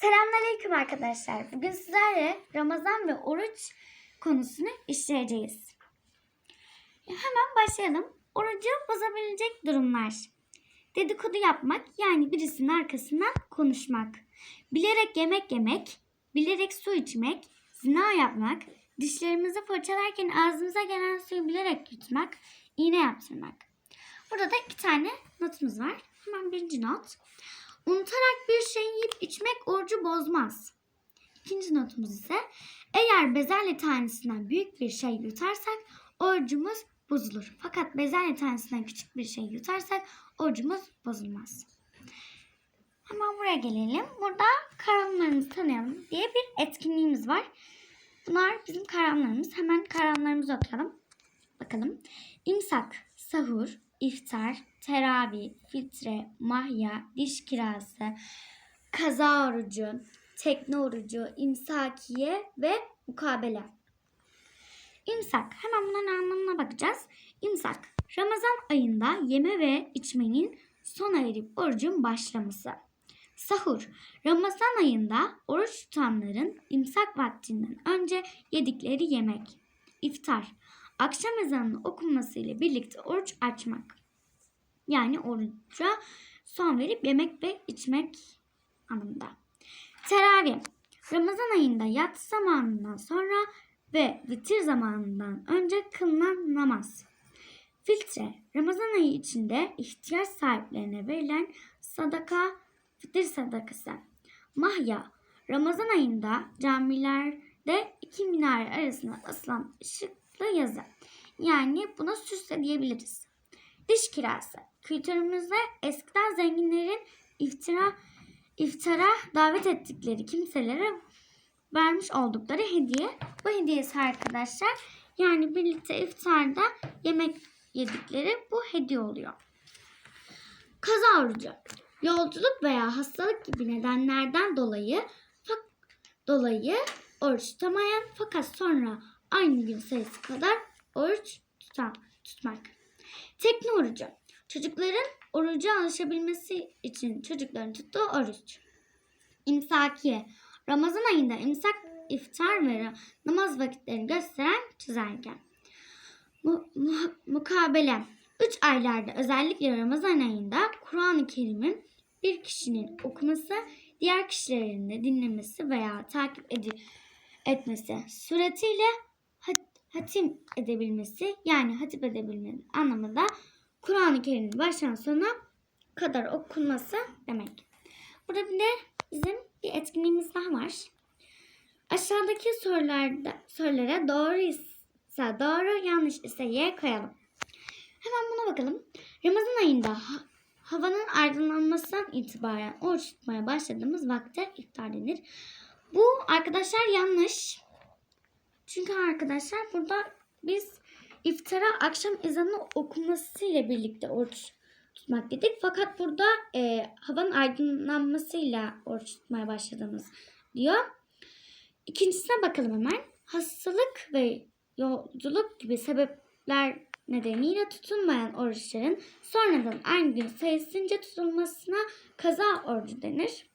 Selamünaleyküm arkadaşlar. Bugün sizlerle Ramazan ve oruç konusunu işleyeceğiz. Hemen başlayalım. Orucu bozabilecek durumlar. Dedikodu yapmak yani birisinin arkasından konuşmak. Bilerek yemek yemek, bilerek su içmek, zina yapmak, dişlerimizi fırçalarken ağzımıza gelen suyu bilerek yutmak, iğne yaptırmak. Burada da iki tane notumuz var. Hemen birinci not. Unutarak bir şey yiyip içmek orucu bozmaz. İkinci notumuz ise eğer bezelye tanesinden büyük bir şey yutarsak orucumuz bozulur. Fakat bezelye tanesinden küçük bir şey yutarsak orucumuz bozulmaz. Hemen buraya gelelim. Burada kavramlarımızı tanıyalım diye bir etkinliğimiz var. Bunlar bizim kavramlarımız. Hemen kavramlarımızı okuyalım. Bakalım. İmsak, sahur, iftar, teravih, fitre, mahya, diş kirası, kaza orucu, tekne orucu, imsakiye ve mukabele. İmsak. Hemen bunların anlamına bakacağız. İmsak. Ramazan ayında yeme ve içmenin sona erip orucun başlaması. Sahur. Ramazan ayında oruç tutanların imsak vaktinden önce yedikleri yemek. İftar. Akşam ezanının okunması ile birlikte oruç açmak. Yani oruca son verip yemek ve içmek anlamında. Teravih. Ramazan ayında yatsı zamanından sonra ve vitir zamanından önce kılınan namaz. Filtre. Ramazan ayı içinde ihtiyaç sahiplerine verilen sadaka, fitir sadakası. Mahya. Ramazan ayında camilerde iki minare arasında asılan ışıklı yazı. Yani buna süs de diyebiliriz. Diş kirası. Kültürümüzde eskiden zenginlerin iftira iftara davet ettikleri kimselere vermiş oldukları hediye. Bu hediyesi arkadaşlar yani birlikte iftarda yemek yedikleri bu hediye oluyor. Kaza orucu. Yolculuk veya hastalık gibi nedenlerden dolayı dolayı oruç tutamayan fakat sonra aynı gün sayısı kadar oruç tutan, tutmak. Tekne orucu. Çocukların oruca alışabilmesi için çocukların tuttuğu oruç. İmsakiye. Ramazan ayında imsak, iftar ve namaz vakitlerini gösteren çizelge. Mu- mu- mukabele. Üç aylarda özellikle Ramazan ayında Kur'an-ı Kerim'in bir kişinin okuması, diğer kişilerin de dinlemesi veya takip edi- etmesi suretiyle hatim edebilmesi yani hatip edebilmenin anlamında Kur'an-ı Kerim'in baştan sona kadar okunması demek. Burada bir de bizim bir etkinliğimiz daha var. Aşağıdaki sorularda sorulara doğru ise doğru, yanlış ise y koyalım. Hemen buna bakalım. Ramazan ayında ha- havanın aydınlanmasından itibaren oruç tutmaya başladığımız vakte iftar denir. Bu arkadaşlar yanlış. Çünkü arkadaşlar burada biz iftara akşam ezanı okunması ile birlikte oruç tutmak dedik. Fakat burada e, havanın aydınlanmasıyla oruç tutmaya başladığımız diyor. İkincisine bakalım hemen. Hastalık ve yolculuk gibi sebepler nedeniyle tutulmayan oruçların sonradan aynı gün sayısınca tutulmasına kaza orucu denir.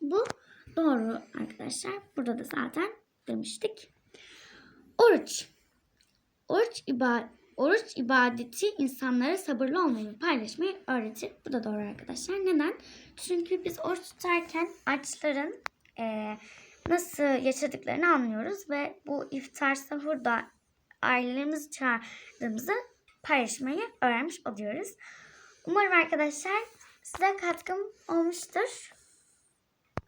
Bu doğru arkadaşlar. Burada da zaten demiştik. Oruç. Oruç, iba oruç ibadeti insanlara sabırlı olmayı paylaşmayı öğretir. Bu da doğru arkadaşlar. Neden? Çünkü biz oruç tutarken açların eee, nasıl yaşadıklarını anlıyoruz ve bu iftar sahurda ailelerimizi çağırdığımızı paylaşmayı öğrenmiş oluyoruz. Umarım arkadaşlar size katkım olmuştur.